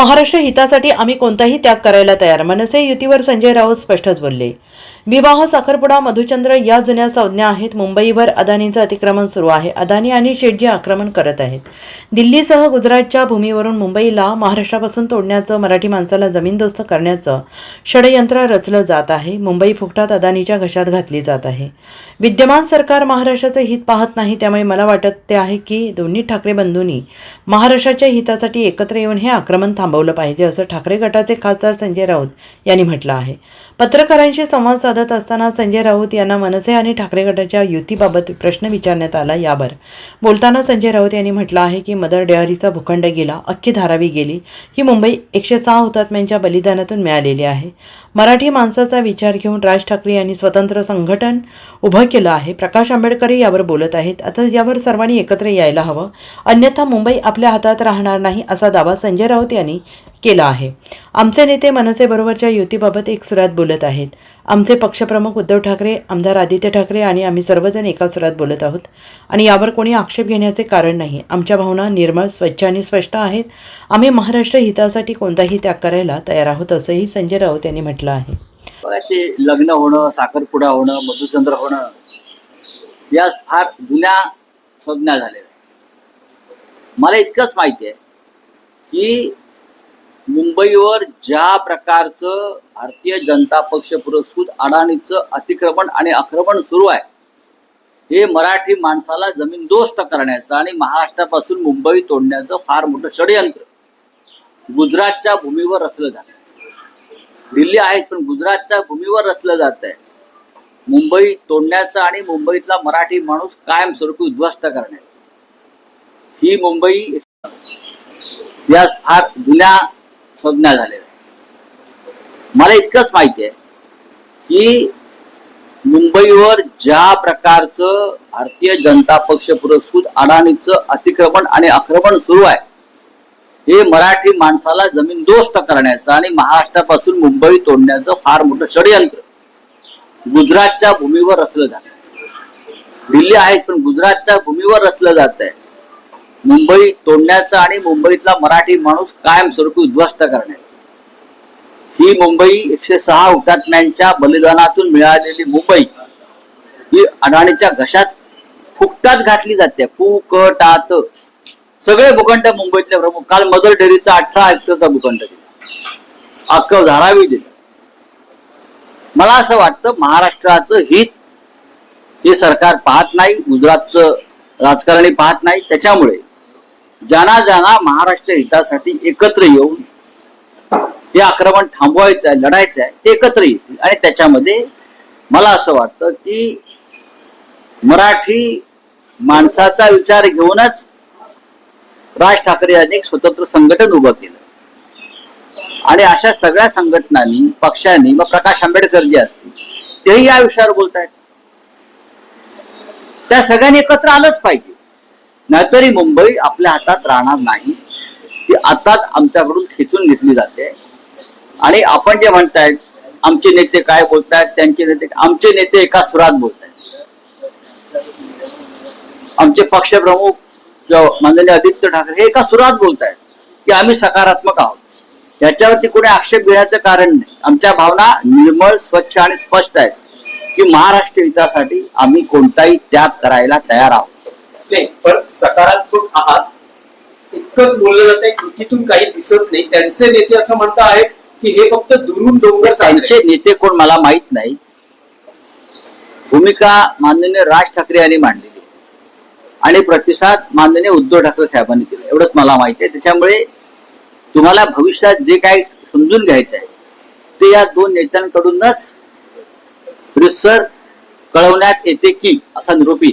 महाराष्ट्र हितासाठी आम्ही कोणताही त्याग करायला तयार. मनसे युतीवर संजय राऊत स्पष्टच बोलले. विवाह साखरपुडा मधुचंद्र या जुन्या संज्ञा आहेत. मुंबईवर अदानीचं अतिक्रमण सुरू आहे. अदानी आणि शेटजी आक्रमण करत आहेत. दिल्लीसह गुजरातच्या भूमीवरून मुंबईला महाराष्ट्रापासून तोडण्याचं मराठी माणसाला जमीनदोस्त करण्याचं षडयंत्र रचलं जात आहे. मुंबई फुकटात अदानीच्या घशात घातली जात आहे. विद्यमान सरकार महाराष्ट्राचं हित पाहत नाही त्यामुळे मला वाटत ते आहे की दोन्ही ठाकरे बंधूंनी महाराष्ट्राच्या हितासाठी एकत्र येऊन हे आक्रमण थांबवलं पाहिजे असं ठाकरे गटाचे खासदार संजय राऊत यांनी म्हटलं आहे. पत्रकारांशी संवाद साधत असताना संजय राऊत यांना मनसे आणि ठाकरे गटाच्या युतीबाबत प्रश्न विचारण्यात आला यावर. बोलताना संजय राऊत यांनी म्हटलं आहे की मदर डेअरीचा भूखंड गेला अख्खी धारावी गेली. ही मुंबई एकशे सहा हुतात्म्यांच्या बलिदानातून मिळालेली आहे. मराठी माणसाचा विचार घेऊन राज ठाकरे यांनी स्वतंत्र संघटन उभं केलं आहे. प्रकाश आंबेडकर यावर बोलत आहेत. आता यावर सर्वांनी एकत्र यायला हवं. अन्यथा मुंबई आपल्या हातात राहणार नाही असा दावा संजय राऊत यांनी केला आहे. आमचे नेते मनसेबरोबरच्या युतीबाबत एक सुरात बोलत आहेत. आमचे पक्षप्रमुख उद्धव ठाकरे आमदार आदित्य ठाकरे आणि आम्ही सर्वजण एका सुरात बोलत आहोत. आणि यावर कोणी आक्षेप घेण्याचे कारण नाही. आमच्या भावना निर्मळ स्वच्छ आणि स्पष्ट आहेत. आम्ही महाराष्ट्र हितासाठी कोणताही त्याग करायला तयार आहोत असंही संजय राऊत यांनी म्हटलं आहे. ते लग्न होणं साखरपुडा होणं मधुचंद्र होणं या फार जुन्या संज्ञा झालेल्या मला इतकंच माहिती आहे की मुंबईवर ज्या प्रकारचं भारतीय जनता पक्ष पुरस्कृत अडाणीचं अतिक्रमण आणि आक्रमण सुरू आहे हे मराठी माणसाला जमीनदोस्त करण्याचं आणि महाराष्ट्रापासून मुंबई तोडण्याचं फार मोठं षडयंत्र गुजरातच्या भूमीवर रचलं जातं दिल्ली आहेत पण गुजरातच्या भूमीवर रचलं जात आहे. मुंबई तोडण्याचं आणि मुंबईतला मराठी माणूस कायमस्वरूपी उद्ध्वस्त करण्याचं. ही मुंबई या फार जुन्या संज्ञा झालेल्या मला इतकंच माहिती आहे की मुंबईवर ज्या प्रकारचं भारतीय जनता पक्ष पुरस्कृत अडाणीचं अतिक्रमण आणि आक्रमण सुरू आहे हे मराठी माणसाला जमीन दोस्त करण्याचं आणि महाराष्ट्रापासून मुंबई तोडण्याचं फार मोठं षडयंत्र गुजरातच्या भूमीवर रचलं जात दिल्ली आहेत पण गुजरातच्या भूमीवर रचलं जात आहे. मुंबई तोडण्याचं आणि मुंबईतला मराठी माणूस कायमस्वरूपी उद्ध्वस्त करण्यात ही मुंबई एकशे सहा हुतात्म्यांच्या बलिदानातून मिळालेली मुंबई ही अडाणीच्या घशात फुकटात घातली जाते. फुकटात. सगळे भूखंड मुंबईतले प्रमुख. काल मदर डेअरीचा अठरा हेक्टरचा भूखंड दिला. अक्क धारावी दिलं. मला असं वाटतं महाराष्ट्राचं हित हे सरकार पाहत नाही गुजरातचं राजकारणी पाहत नाही. त्याच्यामुळे ज्यांना ज्यांना महाराष्ट्र हितासाठी एकत्र येऊन हे आक्रमण थांबवायचं आहे लढायचं आहे ते एकत्र येतील. आणि त्याच्यामध्ये मला असं वाटतं की मराठी माणसाचा विचार घेऊनच राज ठाकरे यांनी एक स्वतंत्र संघटन उभं केलं. आणि अशा सगळ्या संघटनांनी पक्षांनी मग प्रकाश आंबेडकर जे असतील तेही या विषयावर बोलतायत. त्या सगळ्यांनी एकत्र आलंच पाहिजे. नाहीतरी मुंबई आपल्या हातात राहणार नाही. ती आताच आमच्याकडून खेचून घेतली जाते. आणि आपण जे म्हणतायत आमचे नेते काय बोलतायत त्यांचे नेते आमचे नेते एका सुरात बोलतायत. आमचे पक्षप्रमुख माननीय आदित्य ठाकरे हे एका सुरात बोलतायत की आम्ही सकारात्मक आहोत. याच्यावरती कोणी आक्षेप घेण्याचं कारण नाही. आमच्या भावना निर्मळ स्वच्छ आणि स्पष्ट आहेत की महाराष्ट्र हितासाठी आम्ही कोणताही त्याग करायला तयार आहोत. नाही पण सकारात्मक आहात इतकंच बोललं जात आहे कृतीतून काही दिसत नाही. त्यांचे नेते असं म्हणता आहेत की हे फक्त दुरून डोंगर त्यांचे नेते कोण मला माहीत नाही. भूमिका माननीय राज ठाकरे यांनी मांडलेली आणि प्रतिसाद माननीय उद्धव ठाकरे साहेबांनी दिला एवढंच मला माहिती आहे. त्याच्यामुळे तुम्हाला भविष्यात जे काही समजून घ्यायचं आहे ते या दोन नेत्यांकडूनच रिसर कळवण्यात येते की असा निरोपी